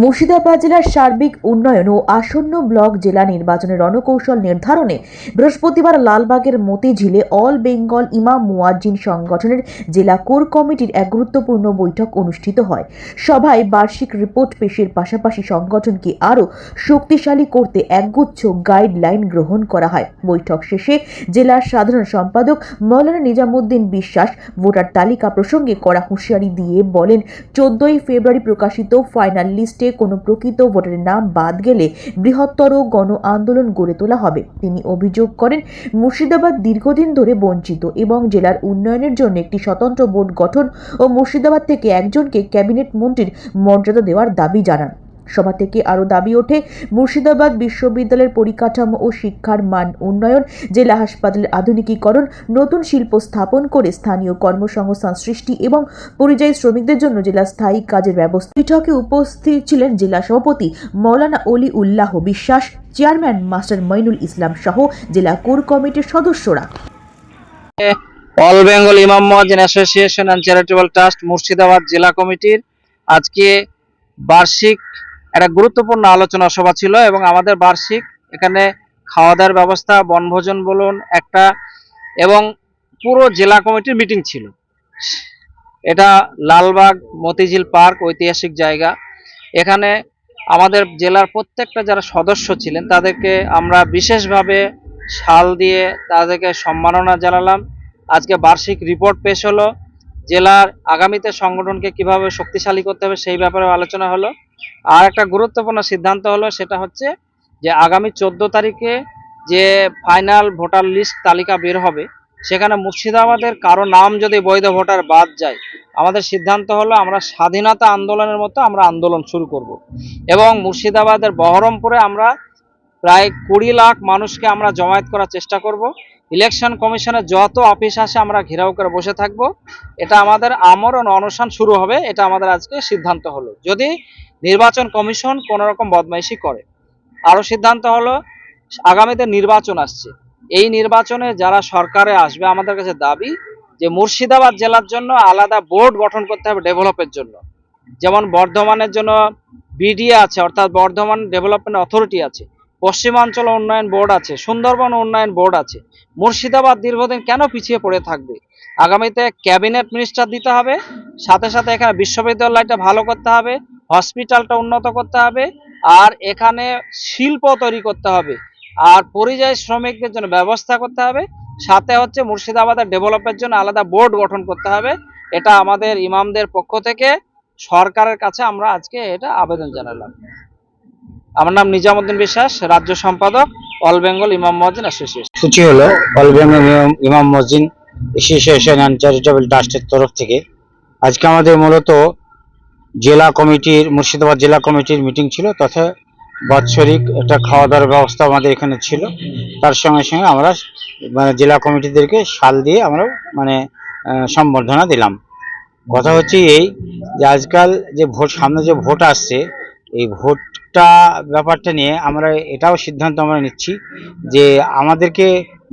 মুর্শিদাবাদ জেলার সার্বিক উন্নয়ন ও আসন্ন ব্লক জেলা নির্বাচনের রণকৌশল নির্ধারণে বৃহস্পতিবার লালবাগের মতিঝিলে অল বেঙ্গল ইমাম মুয়াজ্জিন সংগঠনের জেলা কোর কমিটির এক গুরুত্বপূর্ণ বৈঠক অনুষ্ঠিত হয়। সভায় বার্ষিক রিপোর্ট পেশের পাশাপাশি সংগঠনকে আরও শক্তিশালী করতে একগুচ্ছ গাইডলাইন গ্রহণ করা হয়। বৈঠক শেষে জেলার সাধারণ সম্পাদক মৌলানা নিজামুদ্দিন বিশ্বাস ভোটার তালিকা প্রসঙ্গে কড়া হুঁশিয়ারি দিয়ে বলেন, চোদ্দই ফেব্রুয়ারি প্রকাশিত ফাইনাল লিস্টে কোনো প্রকৃত ভোটারের নাম বাদ গেলে বৃহত্তর গণ আন্দোলন গড়ে তোলা হবে। তিনি অভিযোগ করেন, মুর্শিদাবাদ দীর্ঘদিন ধরে বঞ্চিত এবং জেলার উন্নয়নের জন্য একটি স্বতন্ত্র বোর্ড গঠন ও মুর্শিদাবাদ থেকে একজনকে ক্যাবিনেট মন্ত্রীর মর্যাদা দেওয়ার দাবি জানান। সভা থেকে আরও দাবি ওঠে, মুর্শিদাবাদ বিশ্ববিদ্যালয়ের পরিকাঠামো ও শিক্ষার মান উন্নয়ন, জেলা হাসপাতালের আধুনিকীকরণ, নতুন শিল্প স্থাপন করে স্থানীয় কর্মসংস্থান সৃষ্টি এবং পরিযায়ী শ্রমিকদের জন্য জেলা স্থায়ী কাজের ব্যবস্থা। বৈঠকে উপস্থিত ছিলেন জেলা সভাপতি মৌলানা অলি উল্লাহ বিশ্বাস, চেয়ারম্যান মাস্টার মইনুল ইসলাম সহ জেলা কোর কমিটির সদস্যরা। অল বেঙ্গল ইমাম মহাজিন association and charitable trust Murshidabad জেলা কমিটির আজকে বার্ষিক একটা গুরুত্বপূর্ণ আলোচনা সভা ছিল এবং আমাদের বার্ষিক এখানে খাওয়া দাওয়ার ব্যবস্থা, বনভোজন বলুন, একটা এবং পুরো জেলা কমিটির মিটিং ছিল। এটা লালবাগ মতিঝিল পার্ক ঐতিহাসিক জায়গা। এখানে আমাদের জেলার প্রত্যেকটা যারা সদস্য ছিলেন, তাদেরকে আমরা বিশেষভাবে শাল দিয়ে তাদেরকে সম্মাননা জানালাম। আজকে বার্ষিক রিপোর্ট পেশ হলো। জেলার আগামীতে সংগঠনকে কীভাবে শক্তিশালী করতে হবে সেই ব্যাপারে আলোচনা হলো। আর একটা গুরুত্বপূর্ণ সিদ্ধান্ত হলো সেটা হচ্ছে যে আগামী চোদ্দ তারিখে যে ফাইনাল ভোটার লিস্ট তালিকা বের হবে, সেখানে মুর্শিদাবাদের কারও নাম যদি বৈধ ভোটার বাদ যায়, আমাদের সিদ্ধান্ত হলো আমরা স্বাধীনতা আন্দোলনের মতো আমরা আন্দোলন শুরু করব। এবং মুর্শিদাবাদের বহরমপুরে আমরা প্রায় কুড়ি লাখ মানুষকে আমরা জমায়েত করার চেষ্টা করব। ইলেকশন কমিশনের যত অফিস আসে আমরা ঘেরাও করে বসে থাকব। এটা আমাদের আমরণ অনশন শুরু হবে, এটা আমাদের আজকে সিদ্ধান্ত হলো। যদি নির্বাচন কমিশন কোনো রকম বদমাইশি করে, আরও সিদ্ধান্ত হলো, আগামীতে নির্বাচন আসছে। এই নির্বাচনে যারা সরকারে আসবে, আমাদের কাছে দাবি যে মুর্শিদাবাদ জেলার জন্য আলাদা বোর্ড গঠন করতে হবে ডেভেলপের জন্য। যেমন বর্ধমানের জন্য বিডিএ আছে, অর্থাৎ বর্ধমান ডেভেলপমেন্ট অথরিটি আছে। পশ্চিমাঞ্চল উন্নয়ন বোর্ড আছে, সুন্দরবন উন্নয়ন বোর্ড আছে। মুর্শিদাবাদ দীর্ঘদিন কেন পিছিয়ে পড়ে থাকবে? আগামীতে ক্যাবিনেট মিনিস্টার দিতে হবে, সাথে সাথে এখানে বিশ্ববিদ্যালয়টা ভালো করতে হবে, হসপিটালটা উন্নত করতে হবে, আর এখানে শিল্প তৈরি করতে হবে। আর পরিযায়ী শ্রমিকদের জন্য ব্যবস্থা করতে হবে, সাথে হচ্ছে মুর্শিদাবাদের ডেভেলপের জন্য আলাদা বোর্ড গঠন করতে হবে। এটা আমাদের ইমামদের পক্ষ থেকে সরকারের কাছে আমরা আজকে এটা আবেদন জানালাম। আমার নাম নিজামুদ্দিন বিশ্বাস, রাজ্য সম্পাদক, অল বেঙ্গল ইমাম মহাজিন অ্যাসোসিয়েশন। সূচি হলো অল বেঙ্গল ইমাম- মসজিদ অ্যাসোসিয়েশন অ্যান্ড চ্যারিটেবল ট্রাস্টের তরফ থেকে। আজকে আমাদের মূলত জেলা কমিটির, মুর্শিদাবাদ জেলা কমিটির মিটিং ছিল, তথা বাৎসরিক একটা খাওয়া দাওয়ার ব্যবস্থা আমাদের এখানে ছিল। তার সঙ্গে সঙ্গে আমরা মানে জেলা কমিটিদেরকে শাল দিয়ে আমরা মানে সম্বর্ধনা দিলাম। কথা হচ্ছে এই যে আজকাল যে ভোট, সামনে যে ভোট আসছে, এই ভোটটা ব্যাপারটা নিয়ে আমরা এটাও সিদ্ধান্ত আমরা নিচ্ছি যে আমাদেরকে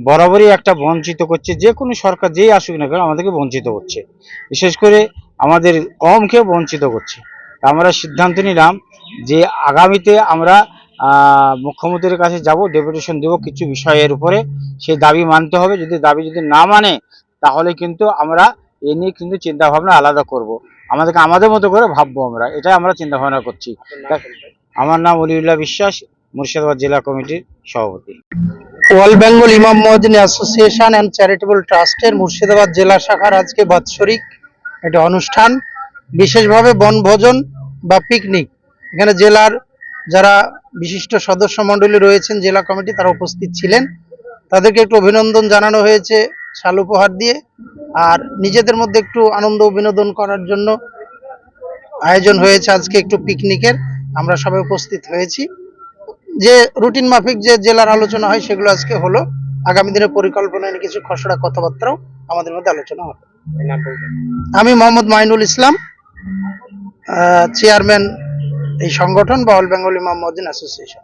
বরাবরই একটা বঞ্চিত করছে, যে কোনো সরকার যেই আসুক না কেন আমাদেরকে বঞ্চিত করছে। বিশেষ করে আমাদের কমকেও বঞ্চিত করছে। আমরা সিদ্ধান্ত নিলাম যে আগামীতে আমরা মুখ্যমন্ত্রীর কাছে যাব, ডেপুটেশন দেব কিছু বিষয়ের উপরে। সেই দাবি মানতে হবে। যদি দাবি যদি না মানে তাহলে কিন্তু আমরা এ নিয়ে কিন্তু চিন্তাভাবনা আলাদা করব। আমাদেরকে আমাদের মতো করে ভাববো আমরা। এটাই আমরা চিন্তা ভাবনা করছি আমার নাম অলিউল্লাহ বিশ্বাস, মুর্শিদাবাদ জেলা কমিটির সভাপতি। অল বেঙ্গল ইমাম মহাজিন অ্যাসোসিয়েশন অ্যান্ড চ্যারিটেবল ট্রাস্টের মুর্শিদাবাদ জেলা শাখার আজকে বাৎসরিক একটা অনুষ্ঠান, বিশেষভাবে বনভোজন বা পিকনিক। এখানে জেলার যারা বিশিষ্ট সদস্য মণ্ডলী রয়েছেন, জেলা কমিটি তারা উপস্থিত ছিলেন। তাদেরকে একটু অভিনন্দন জানানো হয়েছে শাল উপহার দিয়ে, আর নিজেদের মধ্যে একটু আনন্দ বিনোদন করার জন্য আয়োজন হয়েছে আজকে একটু পিকনিকের। আমরা সবাই উপস্থিত হয়েছি। যে রুটিন মাফিক যে জেলার আলোচনা হয় সেগুলো আজকে হলো। আগামী দিনের পরিকল্পনা নিয়ে কিছু খসড়া কথাবার্তাও আমাদের মধ্যে আলোচনা হবে। আমি মোহাম্মদ মাইনুল ইসলাম চেয়ারম্যান এই সংগঠন বা অল বেঙ্গল ইমাম মদিন অ্যাসোসিয়েশন